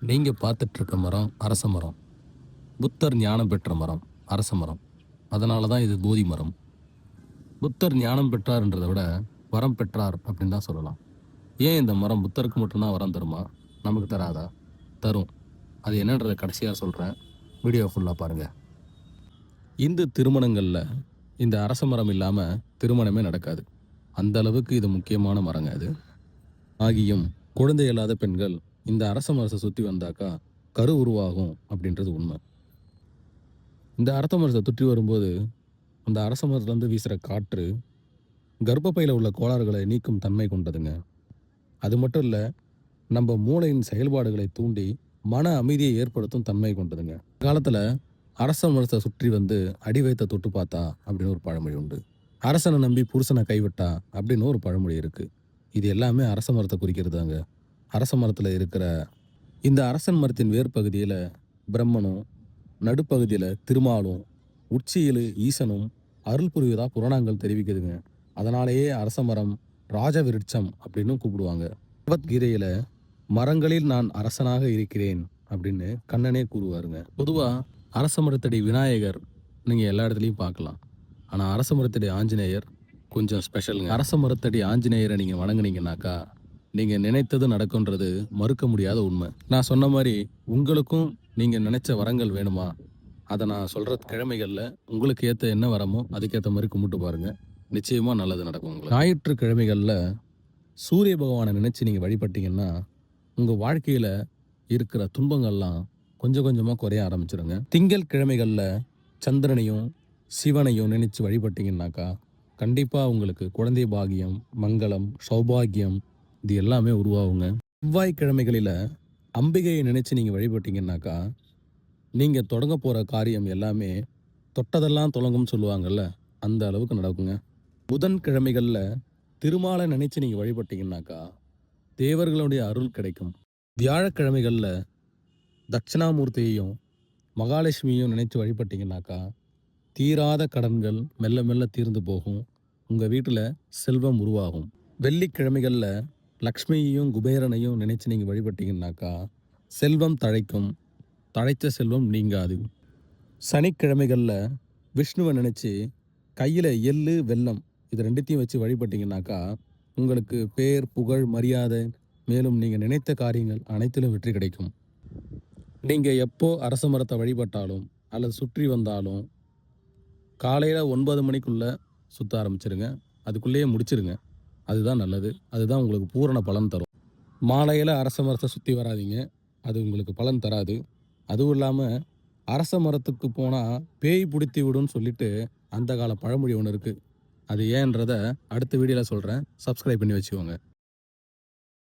நீங்கள் பார்த்துட்ருக்க மரம் அரச மரம். புத்தர் ஞானம் பெற்ற மரம் அரச மரம். அதனால தான் இது போதி மரம். புத்தர் ஞானம் பெற்றார்ன்றதை விட வரம் பெற்றார் அப்படின்னு தான் சொல்லலாம். ஏன் இந்த மரம் புத்தருக்கு மட்டும்தான் வரம் தருமா? நமக்கு தராதா? தரும். அது என்னன்றதை கடைசியாக சொல்கிறேன் வீடியோ ஃபுல்லாக பாருங்கள் இந்து திருமணங்களில் இந்த அரச மரம் இல்லாமல் திருமணமே நடக்காது. அந்த அளவுக்கு இது முக்கியமான மரங்க அது. ஆகியும் குழந்தை இல்லாத பெண்கள் இந்த அரச மரசை சுற்றி வந்தாக்கா கரு உருவாகும் அப்படின்றது உண்மை. இந்த அரச மரத்தை சுற்றி வரும்போது அந்த அரச மரத்துலேருந்து வீசுகிற காற்று கர்ப்பப்பையில் உள்ள கோளாறுகளை நீக்கும் தன்மை கொண்டதுங்க. அது மட்டும் இல்லை நம்ம மூளையின் செயல்பாடுகளை தூண்டி மன அமைதியை ஏற்படுத்தும் தன்மை கொண்டதுங்க. காலத்தில் அரச மரத்தை சுற்றி வந்து அடி வைத்த தொட்டு பார்த்தா அப்படின்னு ஒரு பழமொழி உண்டு. அரசனை நம்பி புருஷனை கைவிட்டா அப்படின்னு ஒரு பழமொழி இருக்குது இது எல்லாமே அரச மரத்தை குறிக்கிறதாங்க. அரச மரத்தில் இருக்கிற இந்த அரசன் மரத்தின் வேர் பகுதியில் பிரம்மனும் நடுப்பகுதியில் திருமாலும் உச்சியில் ஈசனும் அருள் புரிவதாக புராணங்கள் தெரிவிக்குதுங்க. அதனாலேயே அரச மரம் ராஜ விருட்சம் அப்படின்னு கூப்பிடுவாங்க. பகவத்கீதையில் மரங்களில் நான் அரசனாக இருக்கிறேன் அப்படின்னு கண்ணனே கூறுவாருங்க. பொதுவாக அரச மரத்தடி விநாயகர் நீங்கள் எல்லா இடத்துலையும் பார்க்கலாம். ஆனால் அரச மரத்தடி ஆஞ்சநேயர் கொஞ்சம் ஸ்பெஷலுங்க அரச மரத்தடி ஆஞ்சநேயரை நீங்கள் வணங்குனீங்கன்னாக்கா நீங்கள் நினைத்தது நடக்குன்றது மறுக்க முடியாத உண்மை. நான் சொன்ன மாதிரி உங்களுக்கும் நீங்கள் நினைச்ச வரங்கள் வேணுமா? அதை நான் சொல்கிற கிழமைகளில் உங்களுக்கு ஏற்ற என்ன வரமோ அதுக்கேற்ற மாதிரி கும்பிட்டு பாருங்க. நிச்சயமாக நல்லது நடக்கும் உங்களுக்கு. ஞாயிற்றுக்கிழமைகளில் சூரிய பகவானை நினச்சி நீங்கள் வழிபட்டீங்கன்னா உங்கள் வாழ்க்கையில் இருக்கிற துன்பங்கள்லாம் கொஞ்சம் கொஞ்சமாக குறைய ஆரம்பிச்சிருங்க. திங்கள் கிழமைகளில் சந்திரனையும் சிவனையும் நினைச்சு வழிபட்டீங்கன்னாக்கா கண்டிப்பாக உங்களுக்கு குழந்தை பாகியம் மங்களம் சௌபாகியம் இது எல்லாமே உருவாகுங்க. செவ்வாய்க்கிழமைகளில் அம்பிகையை நினச்சி நீங்கள் வழிபட்டீங்கன்னாக்கா நீங்கள் தொடங்க போகிற காரியம் எல்லாமே தொட்டதெல்லாம் தொடங்கும்னு சொல்லுவாங்கல்ல அந்த அளவுக்கு நடக்குங்க. புதன் கிழமைகளில் திருமாலை நினச்சி நீங்கள் வழிபட்டீங்கன்னாக்கா தேவர்களுடைய அருள் கிடைக்கும். வியாழக்கிழமைகளில் தட்சிணாமூர்த்தியையும் மகாலட்சுமியையும் நினச்சி வழிபட்டீங்கன்னாக்கா தீராத கடன்கள் மெல்ல மெல்ல தீர்ந்து போகும். உங்கள் வீட்டில் செல்வம் உருவாகும். வெள்ளிக்கிழமைகளில் லக்ஷ்மியையும் குபேரனையும் நினைச்சு நீங்கள் வழிபட்டீங்கன்னாக்கா செல்வம் தழைக்கும். தழைத்த செல்வம் நீங்காது. சனிக்கிழமைகளில் விஷ்ணுவை நினச்சி கையில் எள்ளு வெல்லம் இது ரெண்டுத்தையும் வச்சு வழிபட்டீங்கன்னாக்கா உங்களுக்கு பேர் புகழ் மரியாதை மேலும் நீங்கள் நினைத்த காரியங்கள் அனைத்திலும் வெற்றி கிடைக்கும். நீங்கள் எப்போ அரச மரத்தை வழிபட்டாலும் அல்லது சுற்றி வந்தாலும் காலையில் ஒன்பது மணிக்குள்ளே சுற்ற ஆரம்பிச்சிருங்க. அதுக்குள்ளேயே முடிச்சிருங்க. அதுதான் நல்லது. அதுதான் உங்களுக்கு பூரண பலன் தரும். மாலையில் அரச மரத்தை சுற்றி வராதீங்க. அது உங்களுக்கு பலன் தராது. அதுவும் இல்லாமல் அரச மரத்துக்கு போனால் பேய் பிடித்தி விடுன்னு சொல்லிட்டு அந்த கால பழமொழி ஒன்று இருக்குது அது ஏன்றதை அடுத்த வீடியோவில் சொல்கிறேன் சப்ஸ்கிரைப் பண்ணி வச்சுக்கோங்க.